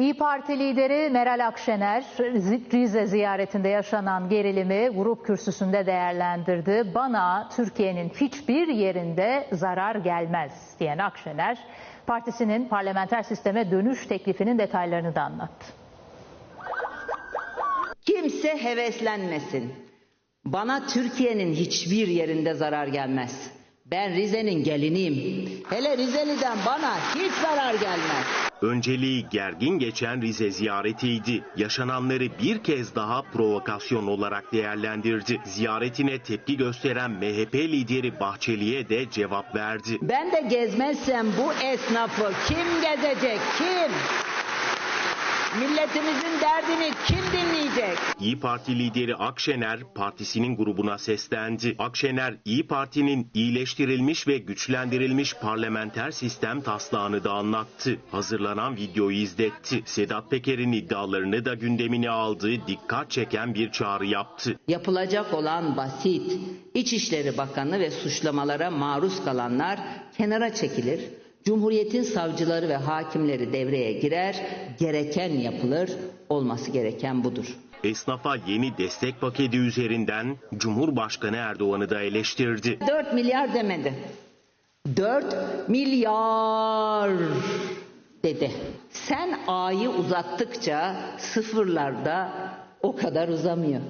İyi Parti lideri Meral Akşener Rize ziyaretinde yaşanan gerilimi grup kürsüsünde değerlendirdi. Bana Türkiye'nin hiçbir yerinde zarar gelmez diyen Akşener partisinin parlamenter sisteme dönüş teklifinin detaylarını da anlattı. Kimse heveslenmesin. Bana Türkiye'nin hiçbir yerinde zarar gelmez. Ben Rize'nin geliniyim. Hele Rizeli'den bana hiç zarar gelmez. Önceliği gergin geçen Rize ziyaretiydi. Yaşananları bir kez daha provokasyon olarak değerlendirdi. Ziyaretine tepki gösteren MHP lideri Bahçeli'ye de cevap verdi. Ben de gezmezsem bu esnafı kim gezecek? Kim? Milletimizin derdini kim dinleyecek? İyi Parti lideri Akşener partisinin grubuna seslendi. Akşener İyi Parti'nin iyileştirilmiş ve güçlendirilmiş parlamenter sistem taslağını da anlattı. Hazırlanan videoyu izletti. Sedat Peker'in iddialarını da gündemine aldığı dikkat çeken bir çağrı yaptı. Yapılacak olan basit. İçişleri Bakanı ve suçlamalara maruz kalanlar kenara çekilir. Cumhuriyetin savcıları ve hakimleri devreye girer, gereken yapılır, olması gereken budur. Esnafa yeni destek paketi üzerinden Cumhurbaşkanı Erdoğan'ı da eleştirdi. 4 milyar demedi. 4 milyar dedi. Sen A'yı uzattıkça sıfırlarda o kadar uzamıyor.